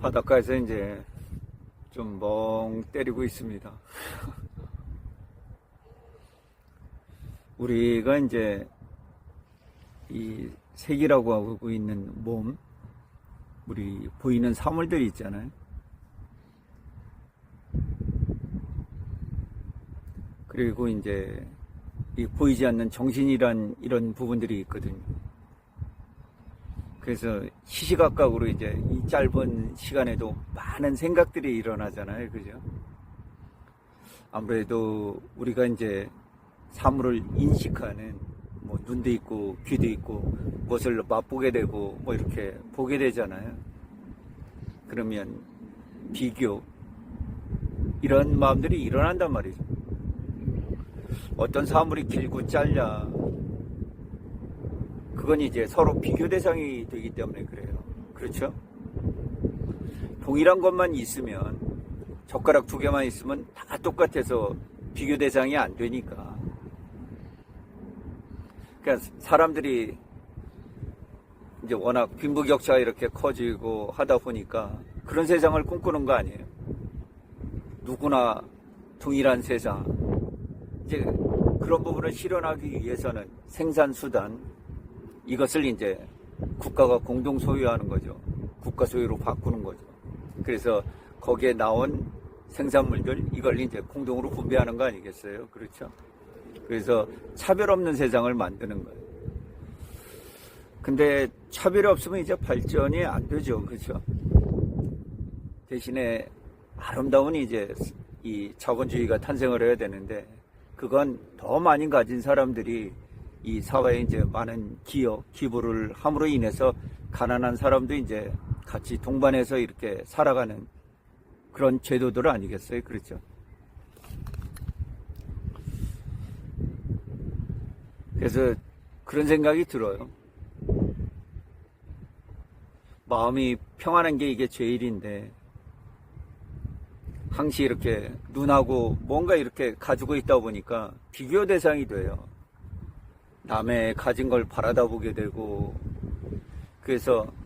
바닷가에서 이제 좀 멍 때리고 있습니다. 우리가 이제 이 색이라고 하고 있는 몸, 우리 보이는 사물들이 있잖아요. 그리고 이제 이 보이지 않는 정신이란 이런 부분들이 있거든요. 그래서 시시각각으로 이제 이 짧은 시간에도 많은 생각들이 일어나잖아요. 그죠? 아무래도 우리가 이제 사물을 인식하는 뭐 눈도 있고 귀도 있고 무엇을 맛보게 되고 뭐 이렇게 보게 되잖아요. 그러면 비교 이런 마음들이 일어난단 말이죠. 어떤 사물이 길고 짧냐 그건 이제 서로 비교 대상이 되기 때문에 그래요. 그렇죠? 동일한 것만 있으면 젓가락 두 개만 있으면 다 똑같아서 비교 대상이 안 되니까. 그러니까 사람들이 이제 워낙 빈부격차가 이렇게 커지고 하다 보니까 그런 세상을 꿈꾸는 거 아니에요. 누구나 동일한 세상. 이제 그런 부분을 실현하기 위해서는 생산 수단, 이것을 이제 국가가 공동 소유하는 거죠. 국가 소유로 바꾸는 거죠. 그래서 거기에 나온 생산물들, 이걸 이제 공동으로 분배하는 거 아니겠어요? 그렇죠? 그래서 차별 없는 세상을 만드는 거예요. 근데 차별이 없으면 이제 발전이 안 되죠. 그렇죠? 대신에 아름다운 이제 이 자본주의가 탄생을 해야 되는데 그건 더 많이 가진 사람들이 이 사회에 이제 많은 기여, 기부를 함으로 인해서 가난한 사람도 이제 같이 동반해서 이렇게 살아가는 그런 제도들 아니겠어요? 그렇죠? 그래서 그런 생각이 들어요. 마음이 평안한 게 이게 제일인데 항시 이렇게 눈하고 뭔가 이렇게 가지고 있다 보니까 비교 대상이 돼요. 남의 가진 걸 바라다 보게 되고 그래서 아,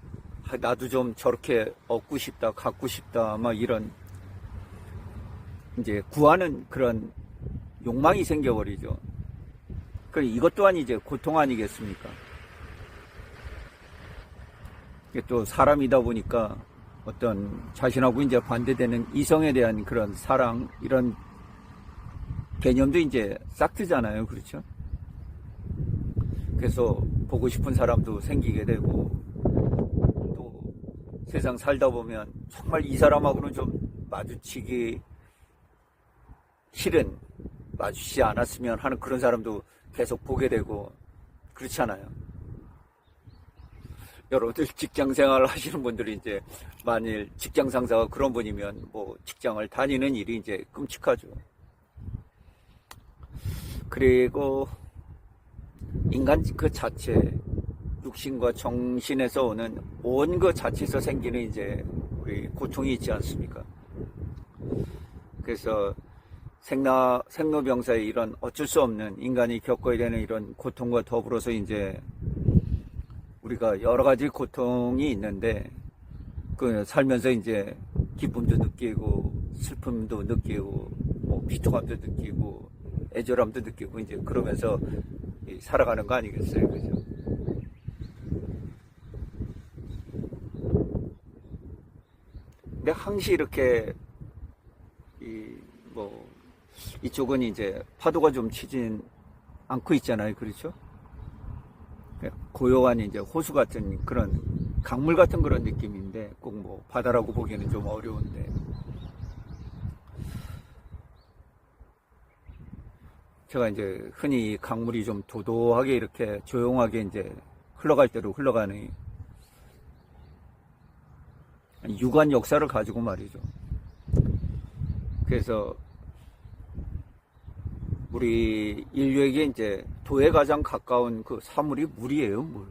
나도 좀 저렇게 얻고 싶다, 갖고 싶다, 막 이런 이제 구하는 그런 욕망이 생겨버리죠. 그 이것 또한 이제 고통 아니겠습니까? 이게 또 사람이다 보니까 어떤 자신하고 이제 반대되는 이성에 대한 그런 사랑 이런 개념도 이제 싹 트잖아요. 그렇죠? 그래서 보고 싶은 사람도 생기게 되고 또 세상 살다 보면 정말 이 사람하고는 좀 마주치기 싫은 마주치지 않았으면 하는 그런 사람도 계속 보게 되고 그렇잖아요. 여러분들 직장 생활을 하시는 분들이 이제 만일 직장 상사가 그런 분이면 뭐 직장을 다니는 일이 이제 끔찍하죠. 그리고 인간 그 자체, 육신과 정신에서 오는 온그 자체에서 생기는 이제 우리 고통이 있지 않습니까? 그래서 생나, 생로병사의 이런 어쩔 수 없는 인간이 겪어야 되는 이런 고통과 더불어서 이제 우리가 여러 가지 고통이 있는데 그 살면서 이제 기쁨도 느끼고 슬픔도 느끼고 뭐 비통함도 느끼고 애절함도 느끼고 이제 그러면서 이 살아가는 거 아니겠어요, 그죠? 근데 항시 이렇게 이 뭐 이쪽은 이제 파도가 좀 치진 않고 있잖아요, 그렇죠? 고요한 이제 호수 같은 그런 강물 같은 그런 느낌인데 꼭 뭐 바다라고 보기에는 좀 어려운데 제가 이제 흔히 강물이 좀 도도하게 이렇게 조용하게 이제 흘러갈 대로 흘러가는 유관 역사를 가지고 말이죠. 그래서 우리 인류에게 이제 도에 가장 가까운 그 사물이 물이에요, 물.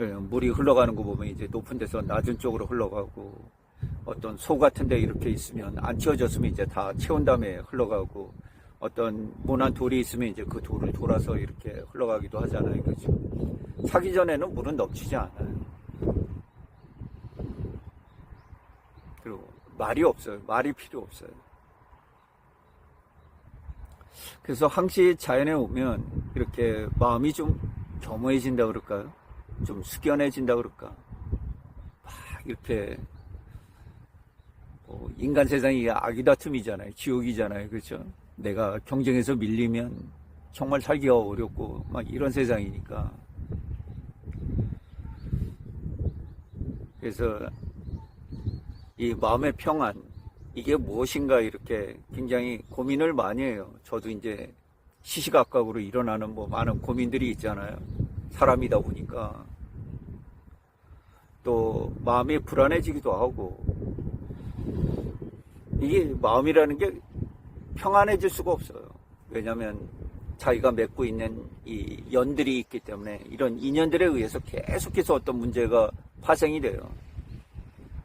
예, 물이 흘러가는 거 보면 이제 높은 데서 낮은 쪽으로 흘러가고 어떤 소 같은 데 이렇게 있으면 안 채워졌으면 이제 다 채운 다음에 흘러가고 어떤 모난 돌이 있으면 이제 그 돌을 돌아서 이렇게 흘러가기도 하잖아요. 그죠? 차기 전에는 물은 넘치지 않아요. 그리고 말이 없어요. 말이 필요 없어요. 그래서 항시 자연에 오면 이렇게 마음이 좀 겸허해진다 그럴까요? 좀 숙연해진다 그럴까? 막 이렇게 뭐 인간 세상이 아기다툼이잖아요. 지옥이잖아요. 그렇죠? 내가 경쟁에서 밀리면 정말 살기가 어렵고 막 이런 세상이니까. 그래서 이 마음의 평안 이게 무엇인가 이렇게 굉장히 고민을 많이 해요. 저도 이제 시시각각으로 일어나는 뭐 많은 고민들이 있잖아요. 사람이다 보니까 또 마음이 불안해지기도 하고 이게 마음이라는 게 평안해질 수가 없어요. 왜냐하면 자기가 맺고 있는 이 연들이 있기 때문에 이런 인연들에 의해서 계속해서 어떤 문제가 파생이 돼요.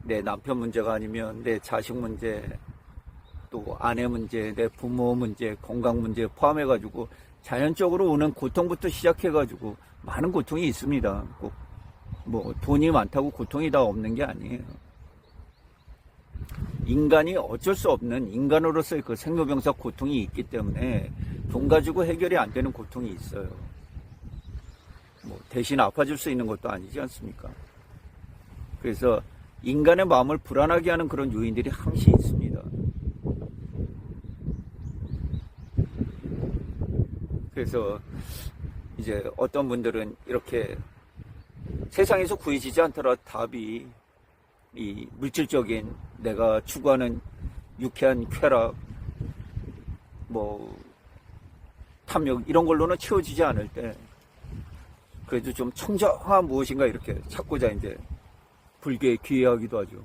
내 남편 문제가 아니면 내 자식 문제, 또 아내 문제, 내 부모 문제, 건강 문제 포함해가지고 자연적으로 오는 고통부터 시작해가지고 많은 고통이 있습니다. 꼭 뭐 돈이 많다고 고통이 다 없는 게 아니에요. 인간이 어쩔 수 없는 인간으로서의 그 생로병사 고통이 있기 때문에 돈 가지고 해결이 안 되는 고통이 있어요. 뭐 대신 아파질 수 있는 것도 아니지 않습니까? 그래서 인간의 마음을 불안하게 하는 그런 요인들이 항시 있습니다. 그래서 이제 어떤 분들은 이렇게 세상에서 구해지지 않더라 답이 이 물질적인 내가 추구하는 유쾌한 쾌락, 뭐 탐욕 이런 걸로는 채워지지 않을 때 그래도 좀 청정한 무엇인가 이렇게 찾고자 이제 불교에 귀해하기도 하죠.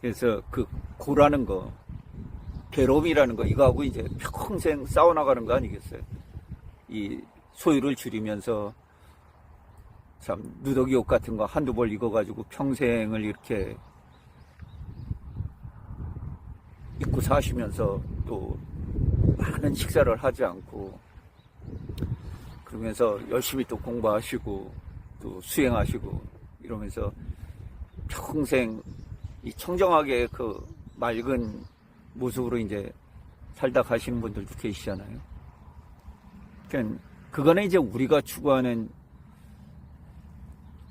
그래서 그 고라는 거, 괴로움이라는 거 이거하고 이제 평생 싸워나가는 거 아니겠어요? 이 소유를 줄이면서 참 누더기 옷 같은 거 한두 벌 입어가지고 평생을 이렇게 입고 사시면서 또 많은 식사를 하지 않고 그러면서 열심히 또 공부하시고 또 수행하시고 이러면서 평생 이 청정하게 그 맑은 모습으로 이제 살다 가시는 분들도 계시잖아요. 그러니까 그거는 이제 우리가 추구하는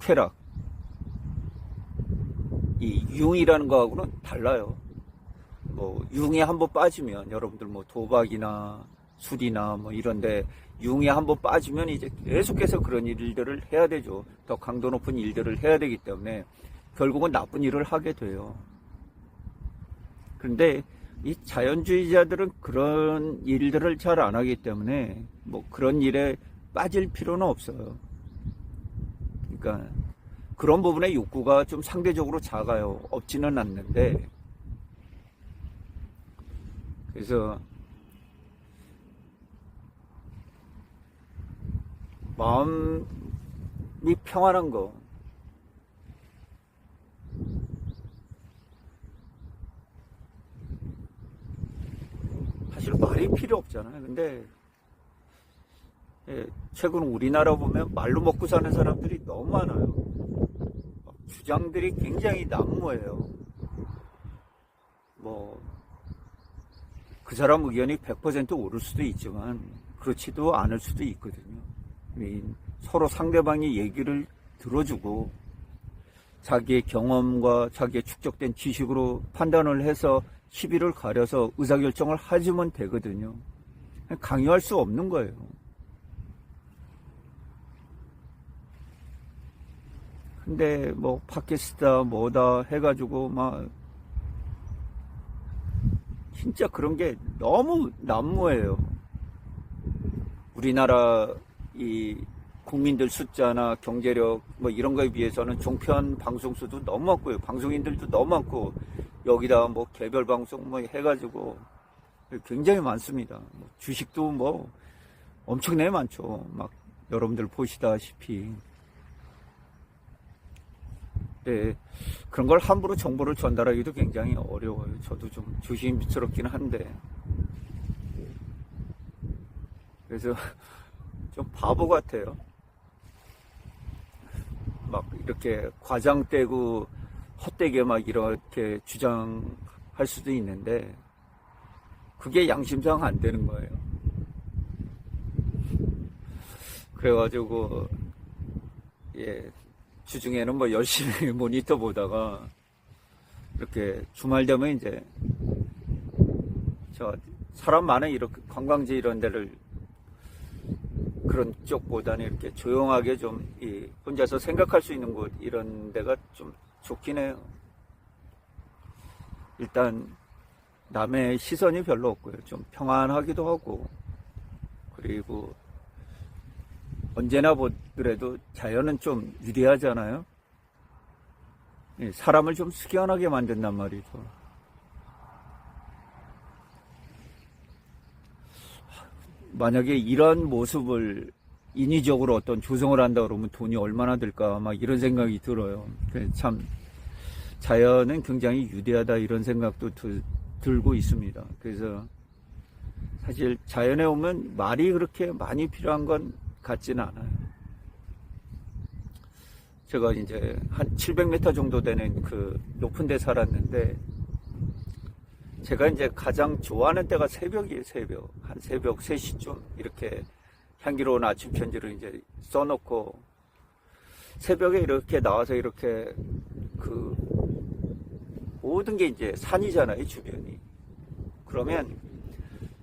쾌락, 이 융이라는 거하고는 달라요. 뭐 융에 한번 빠지면 여러분들 뭐 도박이나 술이나 뭐 이런데 융에 한번 빠지면 이제 계속해서 그런 일들을 해야 되죠. 더 강도 높은 일들을 해야 되기 때문에 결국은 나쁜 일을 하게 돼요. 그런데 이 자연주의자들은 그런 일들을 잘 안 하기 때문에 뭐 그런 일에 빠질 필요는 없어요. 그러니까 그런 부분의 욕구가 좀 상대적으로 작아요. 없지는 않는데. 그래서 마음이 평안한 거. 사실 말이 필요 없잖아요. 근데 예, 최근 우리나라 보면 말로 먹고 사는 사람들이 너무 많아요. 주장들이 굉장히 난무해요. 뭐, 그 사람 의견이 100% 옳을 수도 있지만, 그렇지도 않을 수도 있거든요. 이 서로 상대방의 얘기를 들어주고, 자기의 경험과 자기의 축적된 지식으로 판단을 해서 시비를 가려서 의사결정을 하지면 되거든요. 강요할 수 없는 거예요. 근데 뭐 팟캐스트다 뭐다 해가지고 막 진짜 그런 게 너무 난무해요. 우리나라 이 국민들 숫자나 경제력 뭐 이런 거에 비해서는 종편 방송 수도 너무 많고요. 방송인들도 너무 많고 여기다 뭐 개별 방송 뭐 해가지고 굉장히 많습니다. 뭐 주식도 뭐 엄청나게 많죠. 막 여러분들 보시다시피 네, 그런 걸 함부로 정보를 전달하기도 굉장히 어려워요. 저도 좀 조심스럽기는 한데. 그래서 좀 바보 같아요. 이렇게 과장되고 헛되게 막 이렇게 주장할 수도 있는데 그게 양심상 안 되는 거예요. 그래가지고 예 주중에는 뭐 열심히 모니터 보다가 이렇게 주말 되면 이제 저 사람 많은 이렇게 관광지 이런 데를 그런 쪽보다는 이렇게 조용하게 좀 이 혼자서 생각할 수 있는 곳 이런 데가 좀 좋긴 해요. 일단 남의 시선이 별로 없고요. 좀 평안하기도 하고 그리고 언제나 보더라도 자연은 좀 유리하잖아요. 예, 사람을 좀 숙연하게 만든단 말이죠. 만약에 이런 모습을 인위적으로 어떤 조성을 한다 그러면 돈이 얼마나 들까 막 이런 생각이 들어요. 그참 자연은 굉장히 유대하다 이런 생각도 들, 들고 있습니다. 그래서 사실 자연에 오면 말이 그렇게 많이 필요한 건 같지는 않아요. 제가 이제 한 700m 정도 되는 그 높은 데 살았는데 제가 이제 가장 좋아하는 때가 새벽이에요, 새벽. 한 새벽 3시쯤 이렇게 향기로운 아침 편지를 이제 써놓고 새벽에 이렇게 나와서 이렇게 그 모든 게 이제 산이잖아요, 주변이. 그러면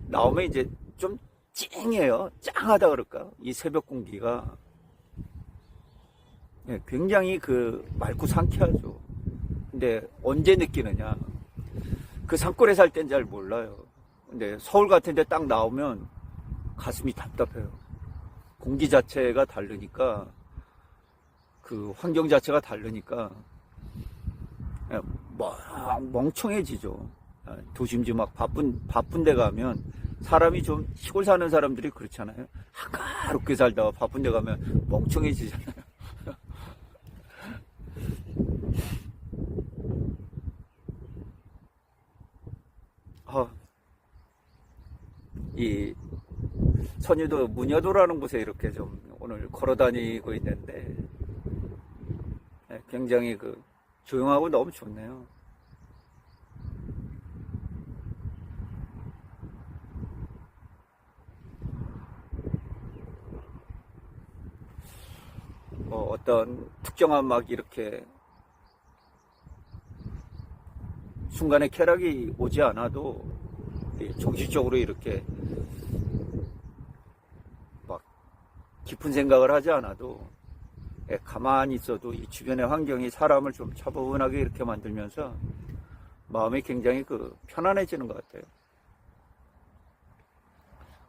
나오면 이제 좀 찡해요. 짱하다 그럴까? 이 새벽 공기가. 예, 굉장히 그 맑고 상쾌하죠. 근데 언제 느끼느냐? 그 산골에 살 땐 잘 몰라요. 근데 서울 같은 데 딱 나오면 가슴이 답답해요. 공기 자체가 다르니까 그 환경 자체가 다르니까 예, 멍- 멍청해지죠. 아, 도심지 막 바쁜 바쁜 데 가면 사람이 좀 시골 사는 사람들이 그렇잖아요. 한가롭게 살다가 바쁜 데 가면 멍청해지잖아요. 아, 이 선유도 무녀도라는 곳에 이렇게 좀 오늘 걸어 다니고 있는데 예, 굉장히 그 조용하고 너무 좋네요. 뭐 어떤 특정한 막 이렇게 순간에 쾌락이 오지 않아도 이 정식적으로 이렇게 막 깊은 생각을 하지 않아도 예, 가만히 있어도 이 주변의 환경이 사람을 좀 차분하게 이렇게 만들면서 마음이 굉장히 그 편안해지는 것 같아요.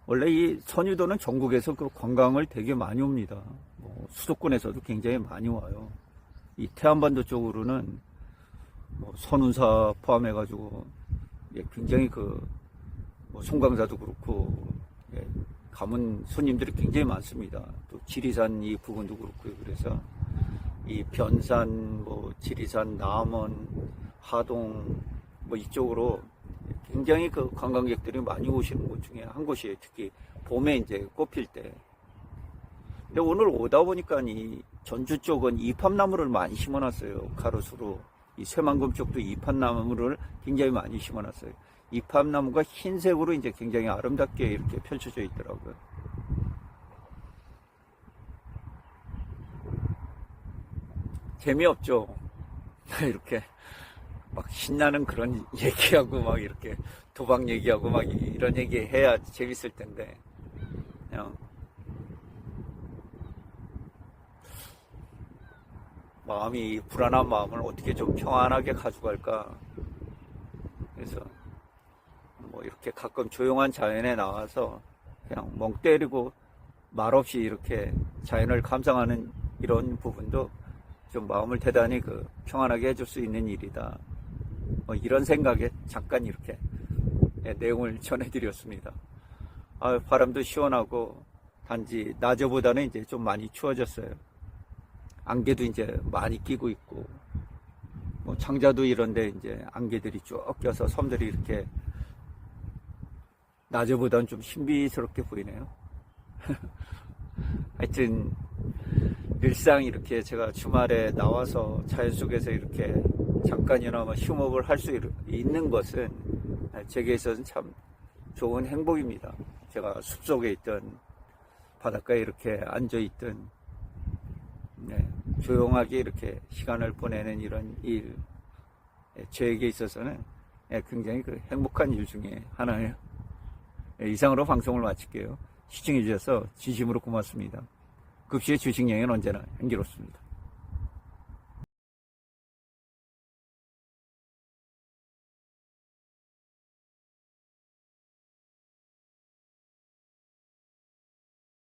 원래 이 선유도는 전국에서 그 관광을 되게 많이 옵니다. 뭐 수도권에서도 굉장히 많이 와요. 이 태안반도 쪽으로는 뭐 선운사 포함해가지고 예, 굉장히 그 뭐 송강사도 그렇고 예, 가문 손님들이 굉장히 많습니다. 또 지리산 이 부근도 그렇고요. 그래서 이 변산, 뭐 지리산, 남원, 하동 뭐 이쪽으로 굉장히 그 관광객들이 많이 오시는 곳 중에 한 곳이에요. 특히 봄에 이제 꽃필 때. 근데 오늘 오다 보니까 이 전주 쪽은 이팝나무를 많이 심어놨어요. 가로수로. 이 쇠만금 쪽도 이팝나무를 굉장히 많이 심어놨어요. 이팝나무가 흰색으로 이제 굉장히 아름답게 이렇게 펼쳐져 있더라고요. 재미없죠. 이렇게 막 신나는 그런 얘기하고 막 이렇게 도박 얘기하고 막 이런 얘기 해야 재밌을 텐데 그냥 마음이 불안한 마음을 어떻게 좀 평안하게 가져갈까 그래서 뭐 이렇게 가끔 조용한 자연에 나와서 그냥 멍 때리고 말없이 이렇게 자연을 감상하는 이런 부분도 좀 마음을 대단히 그 평안하게 해줄 수 있는 일이다. 뭐 이런 생각에 잠깐 이렇게 예, 내용을 전해드렸습니다. 아, 바람도 시원하고 단지 낮에보다는 이제 좀 많이 추워졌어요. 안개도 이제 많이 끼고 있고 뭐 장자도 이런데 이제 안개들이 쭉 껴서 섬들이 이렇게 낮에보다는 좀 신비스럽게 보이네요. 하여튼 일상 이렇게 제가 주말에 나와서 자연 속에서 이렇게 잠깐이나마 휴목을 할 수 있는 것은 제게 있어서는 참 좋은 행복입니다. 제가 숲속에 있던 바닷가에 이렇게 앉아 있던 네, 조용하게 이렇게 시간을 보내는 이런 일 예, 저에게 있어서는 예, 굉장히 그 행복한 일 중에 하나예요. 예, 이상으로 방송을 마칠게요. 시청해 주셔서 진심으로 고맙습니다. 급시의 주식 여행은 언제나 향기롭습니다.